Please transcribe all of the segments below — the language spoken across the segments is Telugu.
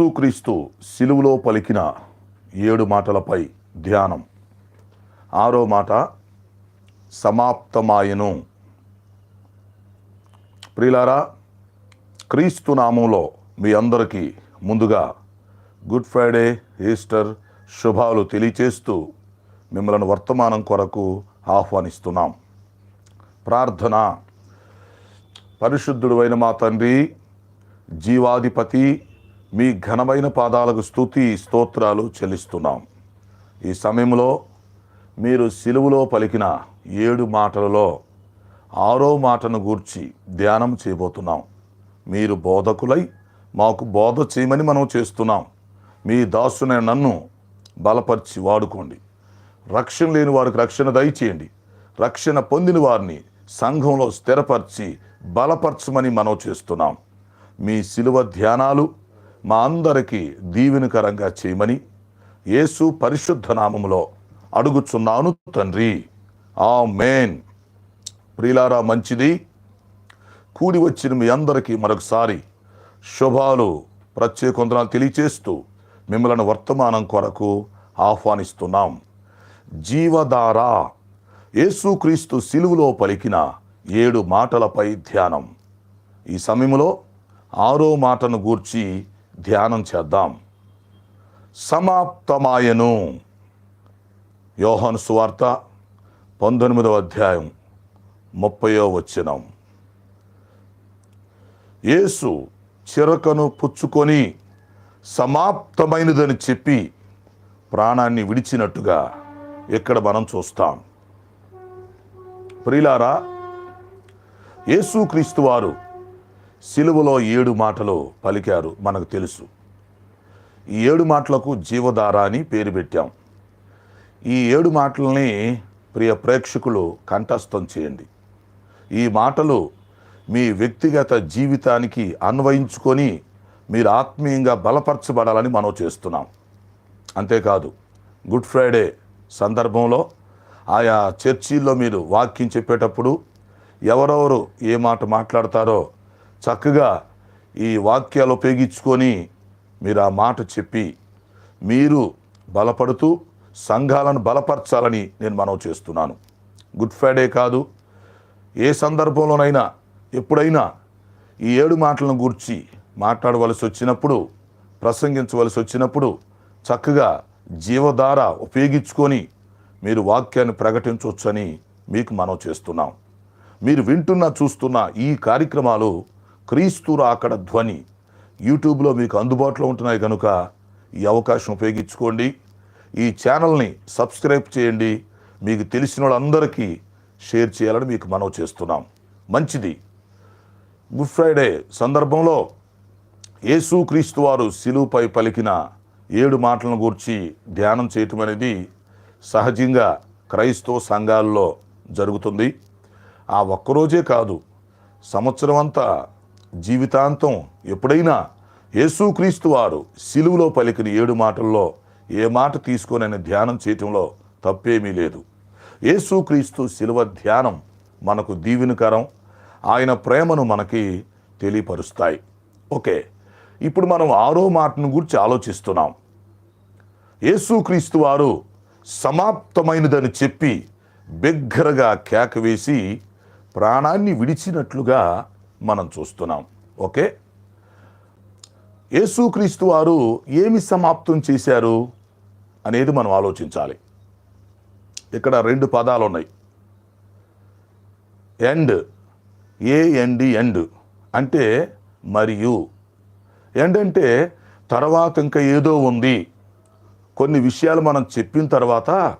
యేసుక్రీస్తు సిలువులో పలికిన ఏడు మాటలపై ధ్యానం. ఆరో మాట సమాప్తమాయను. ప్రిలారా క్రీస్తు నామంలో మీ అందరికీ ముందుగా గుడ్ ఫ్రైడే ఈస్టర్ శుభాలు తెలియచేస్తూ మిమ్మల్ని వర్తమానం కొరకు ఆహ్వానిస్తున్నాం. ప్రార్థన. పరిశుద్ధుడు అయిన మా తండ్రి జీవాధిపతి మీ ఘనమైన పాదాలకు స్థుతి స్తోత్రాలు చెల్లిస్తున్నాం. ఈ సమయంలో మీరు సిలువులో పలికిన ఏడు మాటలలో ఆరో మాటను గూర్చి ధ్యానం చేయబోతున్నాం. మీరు బోధకులై మాకు బోధ చేయమని మనం చేస్తున్నాం. మీ దాసునే నన్ను బలపరిచి వాడుకోండి. రక్షణ లేని వారికి రక్షణ దయచేయండి. రక్షణ పొందిన వారిని సంఘంలో స్థిరపరిచి బలపరచమని మనం చేస్తున్నాం. మీ సిలువ ధ్యానాలు మా అందరికీ దీవెనకరంగా చేయమని యేసు పరిశుద్ధ నామములో అడుగుచున్నాను తండ్రి. ఆ మేన్ ప్రిలారా మంచిది. కూడి వచ్చిన మీ అందరికీ మరొకసారి శుభాలు ప్రత్యేకొందనాలు తెలియచేస్తూ మిమ్మల్ని వర్తమానం కొరకు ఆహ్వానిస్తున్నాం. జీవధార యేసుక్రీస్తు సిలువులో పలికిన ఏడు మాటలపై ధ్యానం. ఈ సమయంలో ఆరో మాటను గూర్చి ధ్యానం చేద్దాం. సమాప్తమాయను. యోహన్ సువార్త పంతొమ్మిదవ అధ్యాయం ముప్పయో వచ్చినం యేసు చిరకను పుచ్చుకొని సమాప్తమైనదని చెప్పి ప్రాణాన్ని విడిచినట్టుగా ఇక్కడ మనం చూస్తాం. ప్రిలారా యేసుక్రీస్తు వారు సిలువలో ఏడు మాటలు పలికారు మనకు తెలుసు. ఈ ఏడు మాటలకు జీవధార అని పేరు పెట్టాం. ఈ ఏడు మాటల్ని ప్రియ ప్రేక్షకులు కంఠస్థం చేయండి. ఈ మాటలు మీ వ్యక్తిగత జీవితానికి అన్వయించుకొని మీరు ఆత్మీయంగా బలపరచబడాలని మనం చేస్తున్నాం. అంతేకాదు గుడ్ ఫ్రైడే సందర్భంలో ఆయా చర్చీల్లో మీరు వాక్యం చెప్పేటప్పుడు ఎవరెవరు ఏ మాట మాట్లాడతారో చక్కగా ఈ వాక్యాలు ఉపయోగించుకొని మీరు ఆ మాట చెప్పి మీరు బలపడుతూ సంఘాలను బలపరచాలని నేను మనవి చేస్తున్నాను. గుడ్ ఫ్రైడే కాదు. ఏ సందర్భంలోనైనా ఎప్పుడైనా ఈ ఏడు మాటలను గూర్చి మాట్లాడవలసి వచ్చినప్పుడు ప్రసంగించవలసి వచ్చినప్పుడు చక్కగా జీవధార ఉపయోగించుకొని మీరు వాక్యాన్ని ప్రకటించవచ్చని మీకు మనం చేస్తున్నాం. మీరు వింటున్న చూస్తున్న ఈ కార్యక్రమాలు క్రీస్తు రాకడ ధ్వని యూట్యూబ్లో మీకు అందుబాటులో ఉంటున్నాయి కనుక ఈ అవకాశం ఉపయోగించుకోండి. ఈ ఛానల్ని సబ్స్క్రైబ్ చేయండి. మీకు తెలిసిన వాళ్ళందరికీ షేర్ చేయాలని మీకు మనవి చేస్తున్నాం. మంచిది. గుడ్ ఫ్రైడే సందర్భంలో యేసు క్రీస్తు వారు శిలువుపై పలికిన ఏడు మాటలను గూర్చి ధ్యానం చేయటం అనేది సహజంగా క్రైస్తవ సంఘాల్లో జరుగుతుంది. ఆ ఒక్కరోజే కాదు సంవత్సరం అంతా జీవితాంతం ఎప్పుడైనా యేసుక్రీస్తు వారు సిలువులో పలికిన ఏడు మాటల్లో ఏ మాట తీసుకొని ధ్యానం చేయటంలో తప్పేమీ లేదు. యేసుక్రీస్తు సిలువ ధ్యానం మనకు దీవెనకరం ఆయన ప్రేమను మనకి తెలియపరుస్తాయి. ఓకే ఇప్పుడు మనం ఆరో మాటను గురించి ఆలోచిస్తున్నాం. యేసుక్రీస్తు వారు సమాప్తమైనదని చెప్పి బిగ్గరగా కేక వేసి ప్రాణాన్ని విడిచినట్లుగా మనం చూస్తున్నాం. ఓకే? యేసుక్రీస్తు వారు ఏమి సమాప్తం చేశారు అనేది మనం ఆలోచించాలి. ఇక్కడ రెండు పదాలు ఉన్నాయి. ఎండ్ ఏ ఎండి ఎండ్ అంటే మరియు. ఎండ్ అంటే తర్వాత ఇంకా ఏదో ఉంది. కొన్ని విషయాలు మనం చెప్పిన తర్వాత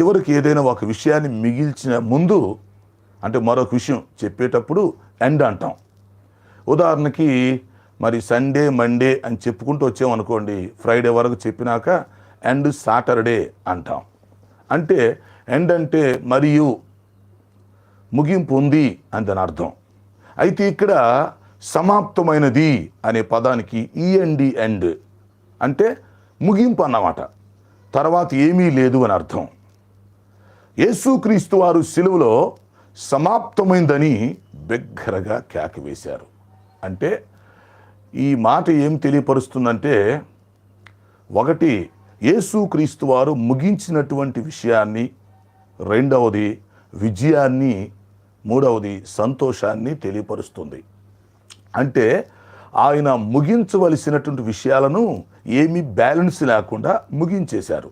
చివరికి ఏదైనా ఒక విషయాన్ని మిగిల్చిన ముందు అంటే మరొక విషయం చెప్పేటప్పుడు ఎండ్ అంటాం. ఉదాహరణకి మరి సండే మండే అని చెప్పుకుంటూ వచ్చామనుకోండి ఫ్రైడే వరకు చెప్పినాక ఎండ్ సాటర్డే అంటాం. అంటే ఎండ్ అంటే మరియు ముగింపు ఉంది అని దాని అర్థం. అయితే ఇక్కడ సమాప్తమైనది అనే పదానికి ఈఎండి ఎండ్ అంటే ముగింపు అన్నమాట. తర్వాత ఏమీ లేదు అని అర్థం. యేసుక్రీస్తు వారు సిలువలో సమాప్తమైందని బిగ్గరగా కేక వేశారు. అంటే ఈ మాట ఏం తెలియపరుస్తుందంటే ఒకటి యేసుక్రీస్తు వారు ముగించినటువంటి విషయాన్ని రెండవది విజయాన్ని మూడవది సంతోషాన్ని తెలియపరుస్తుంది. అంటే ఆయన ముగించవలసినటువంటి విషయాలను ఏమీ బ్యాలెన్స్ లేకుండా ముగించేశారు.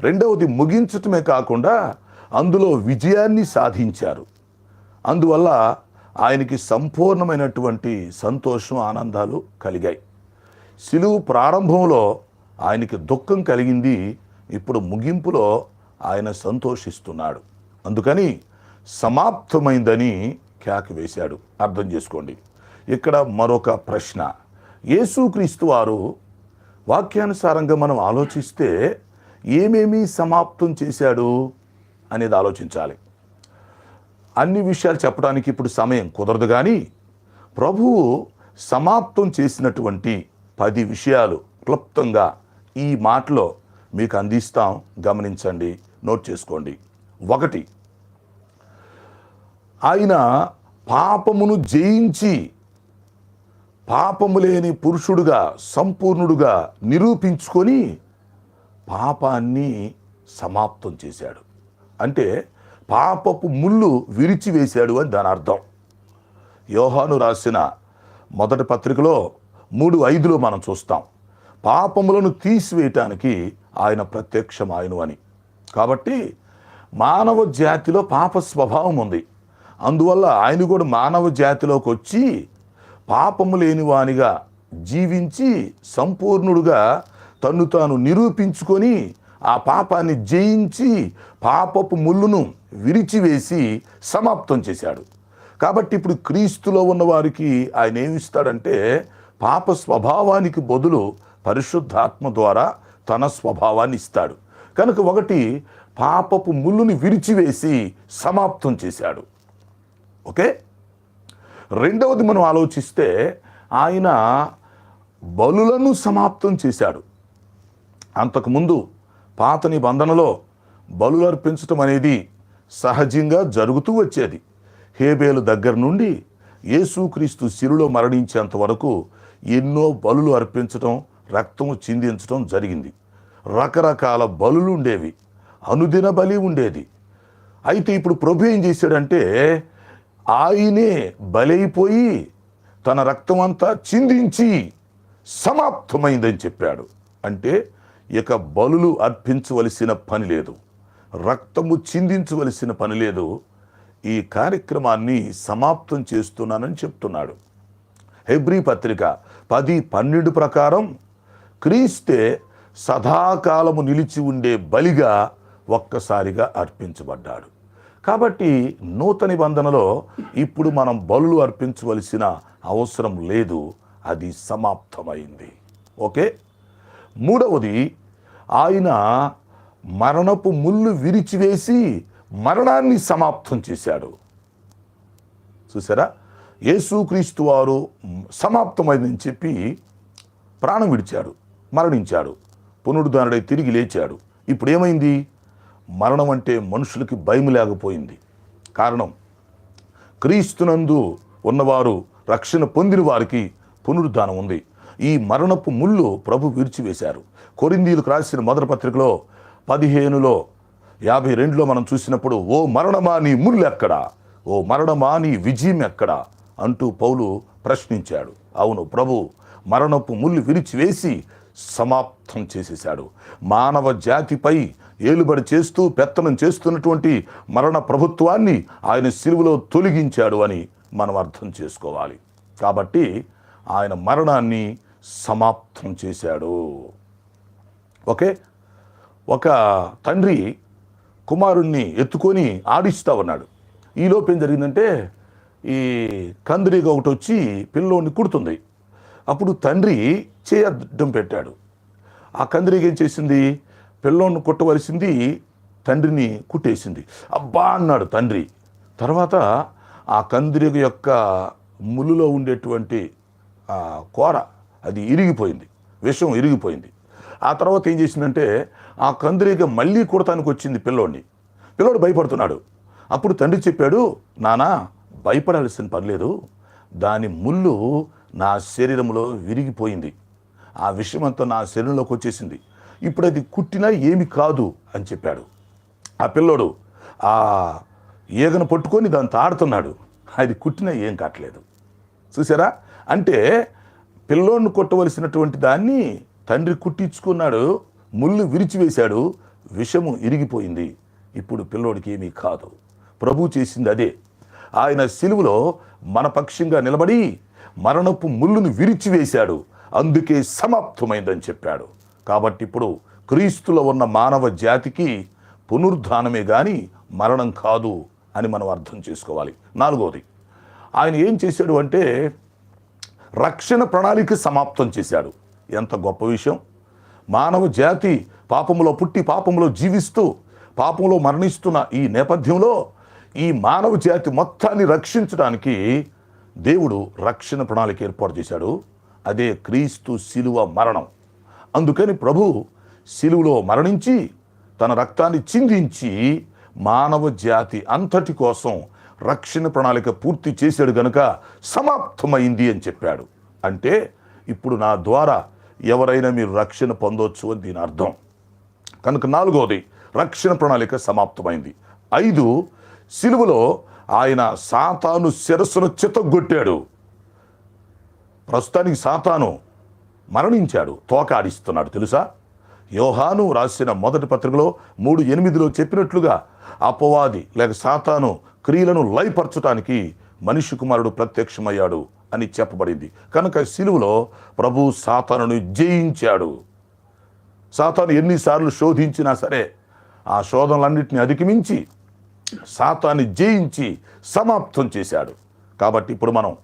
రెండవది ముగించటమే కాకుండా అందులో విజయాన్ని సాధించారు. అందువల్ల ఆయనకి సంపూర్ణమైనటువంటి సంతోషం ఆనందాలు కలిగాయి. సిలువు ప్రారంభంలో ఆయనకి దుఃఖం కలిగింది. ఇప్పుడు ముగింపులో ఆయన సంతోషిస్తున్నాడు. అందుకని సమాప్తమైందని కేక వేశాడు. అర్థం చేసుకోండి. ఇక్కడ మరొక ప్రశ్న. యేసుక్రీస్తు వారు వాక్యానుసారంగా మనం ఆలోచిస్తే ఏమేమి సమాప్తం చేశాడు అనేది ఆలోచించాలి. అన్ని విషయాలు చెప్పడానికి ఇప్పుడు సమయం కుదరదు కానీ ప్రభువు సమాప్తం చేసినటువంటి పది విషయాలు క్లుప్తంగా ఈ మాటలో మీకు అందిస్తాం. గమనించండి నోట్ చేసుకోండి. ఒకటి ఆయన పాపమును జయించి పాపము లేని పురుషుడుగా సంపూర్ణుడుగా నిరూపించుకొని పాపాన్ని సమాప్తం చేశాడు. అంటే పాపపు ముళ్ళు విరిచివేశాడు అని దాని అర్థం. యోహాను రాసిన మొదటి పత్రికలో మూడు ఐదులో మనం చూస్తాం. పాపములను తీసివేయటానికి ఆయన ప్రత్యక్షమాయను అని. కాబట్టి మానవ జాతిలో పాప స్వభావం ఉంది. అందువల్ల ఆయన కూడా మానవ జాతిలోకి వచ్చి పాపము లేని వానిగా జీవించి సంపూర్ణుడుగా తన్ను తాను నిరూపించుకొని ఆ పాపాన్ని జయించి పాపపు ముళ్ళును విరిచివేసి సమాప్తం చేశాడు. కాబట్టి ఇప్పుడు క్రీస్తులో ఉన్న వారికి ఆయన ఏమిస్తాడంటే పాప స్వభావానికి బదులు పరిశుద్ధాత్మ ద్వారా తన స్వభావాన్ని ఇస్తాడు. కనుక ఒకటి పాపపు ముళ్ళుని విరిచివేసి సమాప్తం చేశాడు. ఓకే? రెండవది మనం ఆలోచిస్తే ఆయన బలులను సమాప్తం చేశాడు. అంతకుముందు పాత నిబంధనలో బలులు అర్పించటం అనేది సహజంగా జరుగుతూ వచ్చేది. హేబేలు దగ్గర నుండి యేసుక్రీస్తు శిలులో మరణించేంత వరకు ఎన్నో బలులు అర్పించటం రక్తము చిందించటం జరిగింది. రకరకాల బలులు ఉండేవి. అనుదిన బలి ఉండేది. అయితే ఇప్పుడు ప్రభు ఏం చేశాడంటే ఆయనే బలైపోయి తన రక్తం అంతా చిందించి సమాప్తమైందని చెప్పాడు. అంటే ఇక బలులు అర్పించవలసిన పని లేదు. రక్తము చిందించవలసిన పని లేదు. ఈ కార్యక్రమాన్ని సమాప్తం చేస్తున్నానని చెప్తున్నాడు. హెబ్రీ పత్రిక పది పన్నెండు ప్రకారం క్రీస్తే సదాకాలము నిలిచి ఉండే బలిగా ఒక్కసారిగా అర్పించబడ్డాడు. కాబట్టి నూతన నిబంధనలో ఇప్పుడు మనం బలులు అర్పించవలసిన అవసరం లేదు. అది సమాప్తమైంది. ఓకే? మూడవది ఆయన మరణపు ముళ్ళు విరిచివేసి మరణాన్ని సమాప్తం చేశాడు. చూసారా? యేసుక్రీస్తు వారు సమాప్తమైందని చెప్పి ప్రాణం విడిచాడు మరణించాడు పునరుద్ధానుడై తిరిగి లేచాడు. ఇప్పుడు ఏమైంది? మరణం అంటే మనుషులకి భయం లేకపోయింది. కారణం క్రీస్తునందు ఉన్నవారు రక్షణ పొందిన వారికి పునరుద్ధానం ఉంది. ఈ మరణపు ముళ్ళు ప్రభు విరిచివేశారు. కొరిందీలకు రాసిన మొదటి పత్రికలో పదిహేనులో యాభై రెండులో మనం చూసినప్పుడు ఓ మరణమా నీ ముళ్ళు ఎక్కడా ఓ మరణమా నీ విజయం ఎక్కడా? అంటూ పౌలు ప్రశ్నించాడు. అవును ప్రభు మరణపు ముళ్ళు విరిచివేసి సమాప్తం చేసేశాడు. మానవ జాతిపై ఏలుబడి చేస్తూ పెత్తనం చేస్తున్నటువంటి మరణ ప్రభుత్వాన్ని ఆయన సిలువలో తొలగించాడు అని మనం అర్థం చేసుకోవాలి. కాబట్టి ఆయన మరణాన్ని సమాప్తం చేశాడు. ఓకే? ఒక తండ్రి కుమారుణ్ణి ఎత్తుకొని ఆడిస్తూ ఉన్నాడు. ఈలోపు ఏం జరిగిందంటే ఈ కందిరీగ ఒకటి వచ్చి పిల్లోని కుడుతుంది. అప్పుడు తండ్రి చేయడం పెట్టాడు. ఆ కందిరీగ ఏం చేసింది? పిల్లోని కుట్టవలసింది తండ్రిని కుట్టేసింది. అబ్బా అన్నాడు తండ్రి. తర్వాత ఆ కందిరీగ యొక్క ముళ్ళులో ఉండేటువంటి ఆ కూర అది ఇరిగిపోయింది. విషం ఇరిగిపోయింది. ఆ తర్వాత ఏం చేసిందంటే ఆ కందిరీగ మళ్ళీ కుడతానికి వచ్చింది పిల్లోడిని. పిల్లోడు భయపడుతున్నాడు. అప్పుడు తండ్రి చెప్పాడు నానా భయపడాల్సిన పర్లేదు దాని ముళ్ళు నా శరీరంలో విరిగిపోయింది. ఆ విషయం అంతా నా శరీరంలోకి వచ్చేసింది. ఇప్పుడు అది కుట్టినా ఏమి కాదు అని చెప్పాడు. ఆ పిల్లోడు ఆ ఈగను పట్టుకొని దాంతో ఆడుతున్నాడు. అది కుట్టినా ఏం కావట్లేదు. చూసారా? అంటే పిల్లోడిని కొట్టవలసినటువంటి దాన్ని తండ్రి కుట్టించుకున్నాడు. ముళ్ళు విరిచివేశాడు విషము ఇరిగిపోయింది. ఇప్పుడు పిల్లోడికి ఏమీ కాదు. ప్రభు చేసింది అదే. ఆయన సిలువలో మన పక్షంగా నిలబడి మరణపు ముళ్ళును విరిచివేశాడు. అందుకే సమాప్తమైందని చెప్పాడు. కాబట్టి ఇప్పుడు క్రీస్తులో ఉన్న మానవ జాతికి పునరుద్ధానమే గాని మరణం కాదు అని మనం అర్థం చేసుకోవాలి. నాలుగోది ఆయన ఏం చేశాడు అంటే రక్షణ ప్రణాళిక సమాప్తం చేశాడు. ఎంత గొప్ప విషయం. మానవ జాతి పాపములో పుట్టి పాపములో జీవిస్తూ పాపంలో మరణిస్తున్న ఈ నేపథ్యంలో ఈ మానవ జాతి మొత్తాన్ని రక్షించడానికి దేవుడు రక్షణ ప్రణాళిక ఏర్పాటు చేశాడు. అదే క్రీస్తు శిలువ మరణం. అందుకని ప్రభు శిలువలో మరణించి తన రక్తాన్ని చిందించి మానవ జాతి అంతటి కోసం రక్షణ ప్రణాళిక పూర్తి చేశాడు గనుక సమాప్తమైంది అని చెప్పాడు. అంటే ఇప్పుడు నా ద్వారా ఎవరైనా మీరు రక్షణ పొందొచ్చు అని దీని అర్థం. కనుక నాలుగవది రక్షణ ప్రణాళిక సమాప్తమైంది. ఐదు సిలువలో ఆయన సాతాను శిరస్సును చితగొట్టాడు ప్రస్తుతానికి సాతాను మరణించాడు తోక ఆడిస్తున్నాడు తెలుసా? యోహాను రాసిన మొదటి పత్రికలో మూడు ఎనిమిదిలో చెప్పినట్లుగా అపవాది లేక సాతాను క్రియలను లయపరచటానికి మనిషి కుమారుడు ప్రత్యక్షమయ్యాడు అని చెప్పబడింది. కనుక సిలువలో ప్రభు సాతానుని జయించాడు. సాతాను ఎన్నిసార్లు శోధించినా సరే ఆ శోధనలన్నింటినీ అధిగమించి సాతాన్ని జయించి సమాప్తం చేశాడు. కాబట్టి ఇప్పుడు మనం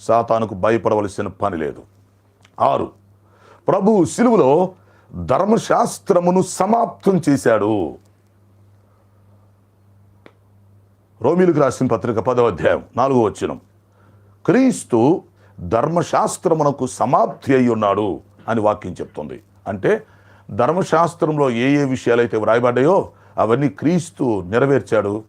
సాతానుకు భయపడవలసిన పని లేదు. ఆరు. ప్రభు సిలువలో ధర్మశాస్త్రమును సమాప్తం చేశాడు. రోమిలకు రాసిన పత్రిక పదవ అధ్యాయం నాలుగో వచ్చినం క్రీస్తు ధర్మశాస్త్రమునకు సమాప్తి అయి ఉన్నాడు అని వాక్యం చెప్తుంది. అంటే ధర్మశాస్త్రంలో ఏ ఏ విషయాలైతే వ్రాయబడ్డాయో అవన్నీ క్రీస్తు నెరవేర్చాడు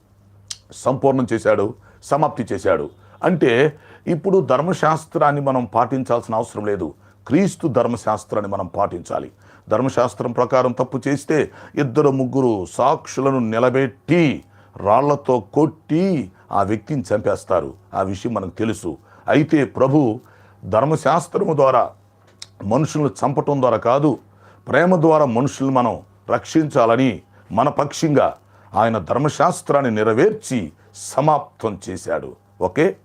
సంపూర్ణం చేశాడు సమాప్తి చేశాడు. అంటే ఇప్పుడు ధర్మశాస్త్రాన్ని మనం పాటించాల్సిన అవసరం లేదు. క్రీస్తు ధర్మశాస్త్రాన్ని మనం పాటించాలి. ధర్మశాస్త్రం ప్రకారం తప్పు చేస్తే ఇద్దరు ముగ్గురు సాక్షులను నిలబెట్టి రాళ్ళతో కొట్టి ఆ వ్యక్తిని చంపేస్తారు. ఆ విషయం మనకు తెలుసు. అయితే ప్రభు ధర్మశాస్త్రము ద్వారా మనుషులను చంపటం ద్వారా కాదు ప్రేమ ద్వారా మనుషులను మనం రక్షించాలని మన పక్షంగా ఆయన ధర్మశాస్త్రాన్ని నెరవేర్చి సమాప్తం చేశాడు. ఓకే?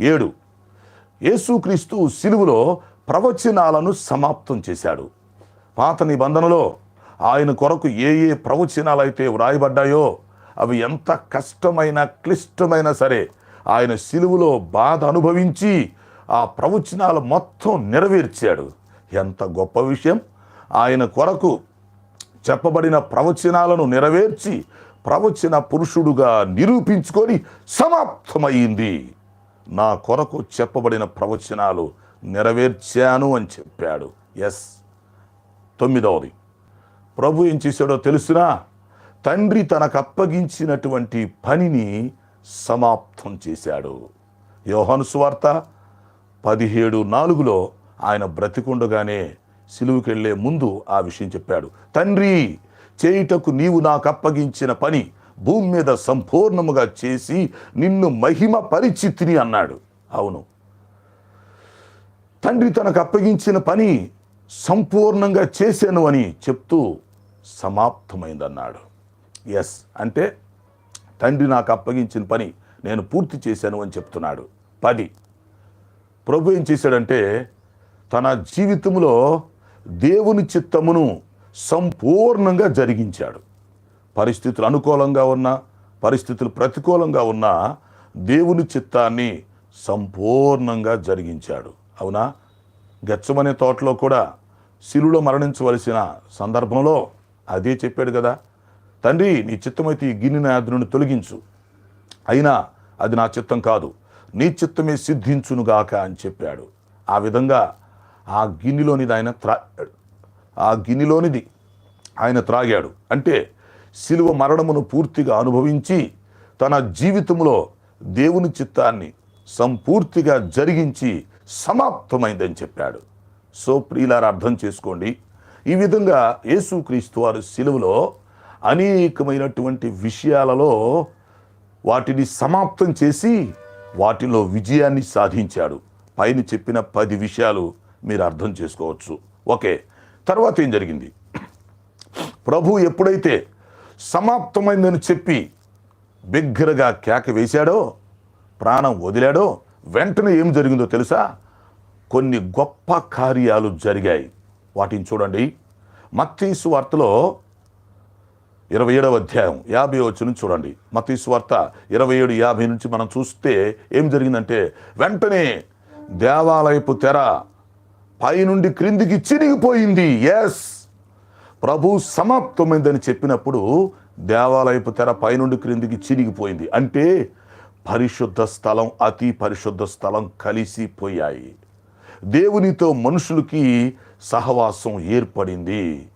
ఏడు. యేసుక్రీస్తు సిలువులో ప్రవచనాలను సమాప్తం చేశాడు. పాత నిబంధనలో ఆయన కొరకు ఏ ఏ ప్రవచనాలు అయితే వ్రాయబడ్డాయో అవి ఎంత కష్టమైన క్లిష్టమైన సరే ఆయన సిలువులో బాధ అనుభవించి ఆ ప్రవచనాలు మొత్తం నెరవేర్చాడు. ఎంత గొప్ప విషయం. ఆయన కొరకు చెప్పబడిన ప్రవచనాలను నెరవేర్చి ప్రవచన పురుషుడుగా నిరూపించుకొని సమాప్తమైంది. నా కొరకు చెప్పబడిన ప్రవచనాలు నెరవేర్చాను అని చెప్పాడు. ఎస్. తొమ్మిదవది. ప్రభు ఏం చేశాడో తెలుసునా? తండ్రి తనకు అప్పగించినటువంటి పనిని సమాప్తం చేశాడు. యోహాను సువార్త పదిహేడు నాలుగులో ఆయన బ్రతికుండగానే సిలువుకెళ్ళే ముందు ఆ విషయం చెప్పాడు. తండ్రి చేయుటకు నీవు నాకు అప్పగించిన పని భూమి మీద సంపూర్ణముగా చేసి నిన్ను మహిమ పరిచితిని అన్నాడు. అవును. తండ్రి తనకు అప్పగించిన పని సంపూర్ణంగా చేశాను అని చెప్తూ సమాప్తమైందన్నాడు. ఎస్ అంటే తండ్రి నాకు అప్పగించిన పని నేను పూర్తి చేశాను అని చెప్తున్నాడు. పది. ప్రభు ఏం చేశాడంటే తన జీవితంలో దేవుని చిత్తమును సంపూర్ణంగా జరిగించాడు. పరిస్థితులు అనుకూలంగా ఉన్నా పరిస్థితులు ప్రతికూలంగా ఉన్నా దేవుని చిత్తాన్ని సంపూర్ణంగా జరిగించాడు. అవునా? గచ్చమనే తోటలో కూడా శిలులో మరణించవలసిన సందర్భంలో అదే చెప్పాడు కదా. తండ్రి నీ చిత్తమైతే ఈ గిన్నె నా తొలగించు. అయినా అది నా చిత్తం కాదు. నీ చిత్తమే సిద్ధించునుగాక అని చెప్పాడు. ఆ విధంగా ఆ గిన్నెలోనిది ఆయన త్రా ఆ గిన్నెలోనిది ఆయన త్రాగాడు. అంటే శిలువ మరణమును పూర్తిగా అనుభవించి తన జీవితంలో దేవుని చిత్తాన్ని సంపూర్తిగా జరిగించి సమాప్తమైందని చెప్పాడు. సో ప్రియులారు అర్థం చేసుకోండి. ఈ విధంగా యేసుక్రీస్తు వారు శిలువలో అనేకమైనటువంటి విషయాలలో వాటిని సమాప్తం చేసి వాటిలో విజయాన్ని సాధించాడు. పైన చెప్పిన పది విషయాలు మీరు అర్థం చేసుకోవచ్చు. ఓకే తర్వాత ఏం జరిగింది? ప్రభు ఎప్పుడైతే సమాప్తమైందని చెప్పి బిగ్గరగా కేక వేశాడో ప్రాణం వదిలాడో వెంటనే ఏం జరిగిందో తెలుసా? కొన్ని గొప్ప కార్యాలు జరిగాయి. వాటిని చూడండి. మత్తీసు వార్తలో ఇరవై ఏడవ అధ్యాయం. యాభై వచ్చి చూడండి. మతీశ్వార్త ఇరవై ఏడు యాభై నుంచి మనం చూస్తే ఏం జరిగిందంటే వెంటనే దేవాలయపు తెర పైనుండి క్రిందికి చిరిగిపోయింది ఎస్ ప్రభు సమాప్తమైందని చెప్పినప్పుడు దేవాలయపు తెర పైనుండి క్రిందికి చిరిగిపోయింది అంటే పరిశుద్ధ స్థలం అతి పరిశుద్ధ స్థలం కలిసిపోయాయి. దేవునితో మనుషులకి సహవాసం ఏర్పడింది.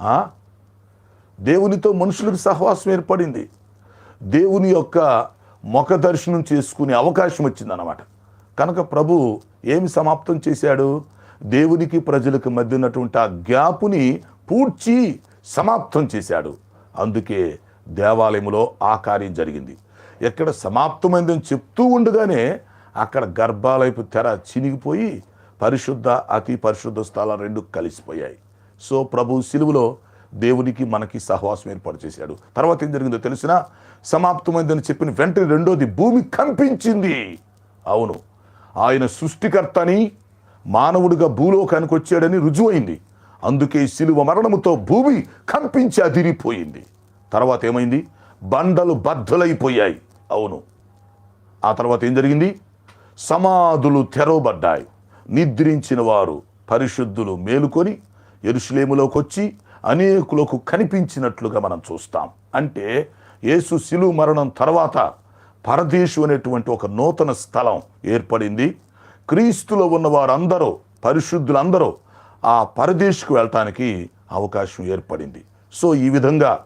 ఆ? దేవునితో మనుషులకు సహవాసం ఏర్పడింది. దేవుని యొక్క ముఖ దర్శనం చేసుకునే అవకాశం వచ్చిందన్నమాట. కనుక ప్రభు ఏమి సమాప్తం చేశాడు? దేవునికి ప్రజలకు మధ్య ఉన్నటువంటి ఆ గ్యాపుని పూడ్చి సమాప్తం చేశాడు. అందుకే దేవాలయంలో ఆ కార్యం జరిగింది. ఎక్కడ సమాప్తమైందని చెప్తూ ఉండగానే అక్కడ గర్భాలయపు తెర చినిగిపోయి పరిశుద్ధ అతి పరిశుద్ధ స్థలాలు రెండు కలిసిపోయాయి. సో ప్రభు సిలువలో దేవునికి మనకి సహవాసం ఏర్పాటు చేశాడు తర్వాత ఏం జరిగిందో తెలిసిన సమాప్తమైందని చెప్పిన వెంటనే రెండోది భూమి కంపించింది. అవును. ఆయన సృష్టికర్తని మానవుడిగా భూలోకానికి వచ్చాడని రుజువైంది. అందుకే శిలువ మరణముతో భూమి కంపించి అదిరిపోయింది. తర్వాత ఏమైంది? బండలు బద్దలైపోయాయి. అవును. ఆ తర్వాత ఏం జరిగింది? సమాధులు తెరవబడ్డాయి. నిద్రించిన వారు పరిశుద్ధులు మేలుకొని ఎరుషులేములోకి వచ్చి అనేకులకు కనిపించినట్లుగా మనం చూస్తాం. అంటే యేసు శిలువు మరణం తర్వాత పరదేశు అనేటువంటి ఒక నూతన స్థలం ఏర్పడింది. క్రీస్తులో ఉన్న వారందరూ పరిశుద్ధులందరూ ఆ పరదేశకు వెళ్ళటానికి అవకాశం ఏర్పడింది. సో ఈ విధంగా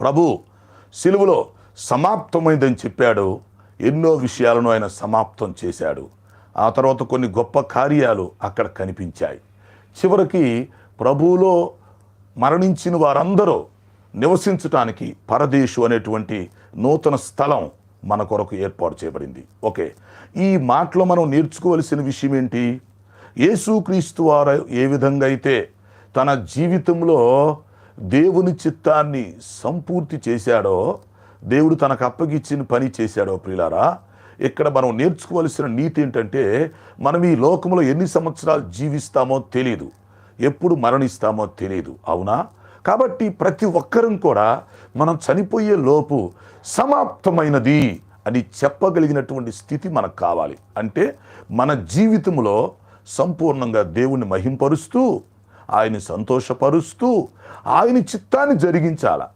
ప్రభు సిలువలో సమాప్తమైందని చెప్పాడు. ఎన్నో విషయాలను ఆయన సమాప్తం చేశాడు. ఆ తర్వాత కొన్ని గొప్ప కార్యాలు అక్కడ కనిపించాయి. చివరికి ప్రభువులో మరణించిన వారందరూ నివసించటానికి పరదేశు అనేటువంటి నూతన స్థలం మన కొరకు ఏర్పాటు చేయబడింది. ఓకే ఈ మాటలో మనం నేర్చుకోవలసిన విషయం ఏంటి? యేసుక్రీస్తు వారు ఏ విధంగా అయితే తన జీవితంలో దేవుని చిత్తాన్ని సంపూర్తి చేశాడో దేవుడు తనకు అప్పగిచ్చిన పని చేశాడో ప్రియులారా ఇక్కడ మనం నేర్చుకోవలసిన నీతి ఏంటంటే మనం ఈ లోకంలో ఎన్ని సంవత్సరాలు జీవిస్తామో తెలియదు ఎప్పుడు మరణిస్తామో తెలియదు అవునా? కాబట్టి ప్రతి ఒక్కరం కూడా మనం చనిపోయే లోపు సమాప్తమైనది అని చెప్పగలిగినటువంటి స్థితి మనకు కావాలి. అంటే మన జీవితంలో సంపూర్ణంగా దేవుణ్ణి మహింపరుస్తూ ఆయన్ని సంతోషపరుస్తూ ఆయన చిత్తాన్ని జరిగించాల?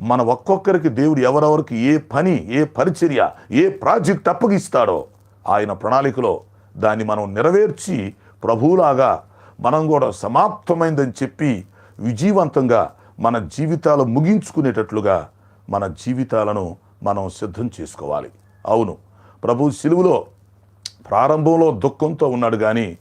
మన ఒక్కొక్కరికి దేవుడు ఎవరెవరికి ఏ పని ఏ పరిచర్య ఏ ప్రాజెక్ట్ అప్పగిస్తాడో ఆయన ప్రణాళికలో దాన్ని మనం నెరవేర్చి ప్రభువులాగా మనం కూడా సమాప్తమైందని చెప్పి విజయవంతంగా మన జీవితాలు ముగించుకునేటట్లుగా మన జీవితాలను మనం సిద్ధం చేసుకోవాలి. అవును ప్రభు సిలువులో ప్రారంభంలో దుఃఖంతో ఉన్నాడు కానీ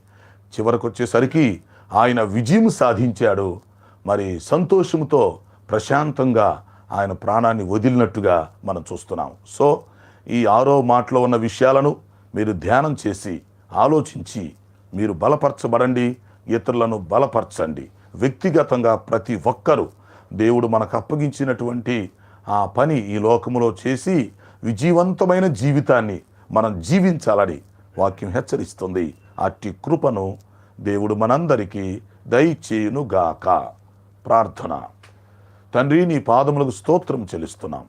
చివరకు వచ్చేసరికి ఆయన విజయం సాధించాడు. మరి సంతోషంతో ప్రశాంతంగా ఆయన ప్రాణాన్ని వదిలినట్టుగా మనం చూస్తున్నాం. సో ఈ ఆరో మాటలో ఉన్న విషయాలను మీరు ధ్యానం చేసి ఆలోచించి మీరు బలపరచబడండి. ఇతరులను బలపరచండి. వ్యక్తిగతంగా ప్రతి ఒక్కరూ దేవుడు మనకు అప్పగించినటువంటి ఆ పని ఈ లోకములో చేసి విజయవంతమైన జీవితాన్ని మనం జీవించాలని వాక్యం హెచ్చరిస్తుంది. అట్టి కృపను దేవుడు మనందరికీ దయచేయునుగాక. ప్రార్థన. తండ్రి నీ పాదములకు స్తోత్రం చెల్లిస్తున్నాం.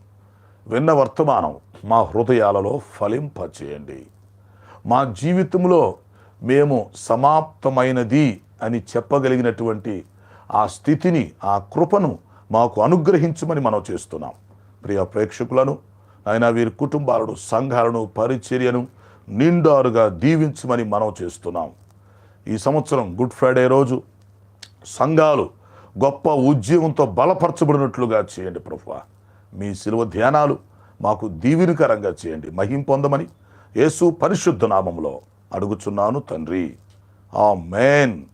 విన్న వర్తమానం మా హృదయాలలో ఫలింపచేయండి. మా జీవితంలో మేము సమాప్తమైనది అని చెప్పగలిగినటువంటి ఆ స్థితిని ఆ కృపను మాకు అనుగ్రహించమని మనం చేస్తున్నాం. ప్రియ ప్రేక్షకులను ఆయన వీరి కుటుంబాలను సంఘాలను పరిచర్యను నిండారుగా దీవించమని మనం చేస్తున్నాం. ఈ సంవత్సరం గుడ్ ఫ్రైడే రోజు. సంఘాలు గొప్ప ఉద్యమంతో బలపరచబడినట్లుగా చేయండి ప్రభు మీ శిలువ ధ్యానాలు మాకు దీవినికరంగా చేయండి. మహిం పొందమని యేసు పరిశుద్ధ నామంలో అడుగుచున్నాను తండ్రి. ఆ మేన్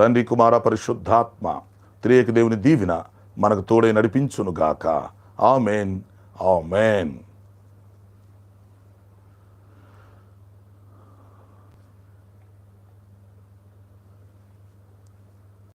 తండ్రి కుమార పరిశుద్ధాత్మ త్రియక దేవుని దీవిన మనకు తోడై నడిపించునుగాక. ఆమెన్. ఆమెన్.